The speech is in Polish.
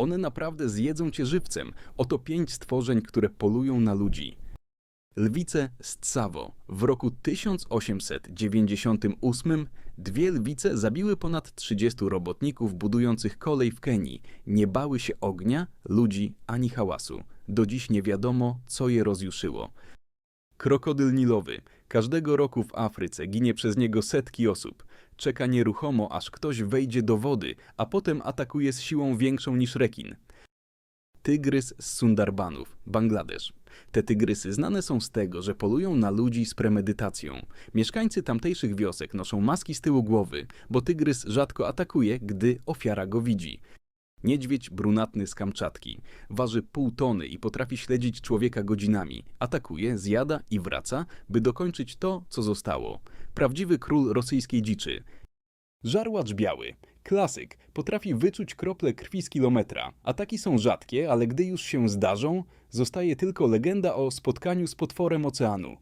One naprawdę zjedzą cię żywcem. Oto pięć stworzeń, które polują na ludzi. Lwice z Tsavo. W roku 1898 dwie lwice zabiły ponad 30 robotników budujących kolej w Kenii. Nie bały się ognia, ludzi ani hałasu. Do dziś nie wiadomo, co je rozjuszyło. Krokodyl nilowy. Każdego roku w Afryce ginie przez niego setki osób. Czeka nieruchomo, aż ktoś wejdzie do wody, a potem atakuje z siłą większą niż rekin. Tygrys z Sundarbanów, Bangladesz. Te tygrysy znane są z tego, że polują na ludzi z premedytacją. Mieszkańcy tamtejszych wiosek noszą maski z tyłu głowy, bo tygrys rzadko atakuje, gdy ofiara go widzi. Niedźwiedź brunatny z Kamczatki. Waży pół tony i potrafi śledzić człowieka godzinami. Atakuje, zjada i wraca, by dokończyć to, co zostało. Prawdziwy król rosyjskiej dziczy. Żarłacz biały. Klasyk. Potrafi wyczuć krople krwi z kilometra. Ataki są rzadkie, ale gdy już się zdarzą, zostaje tylko legenda o spotkaniu z potworem oceanu.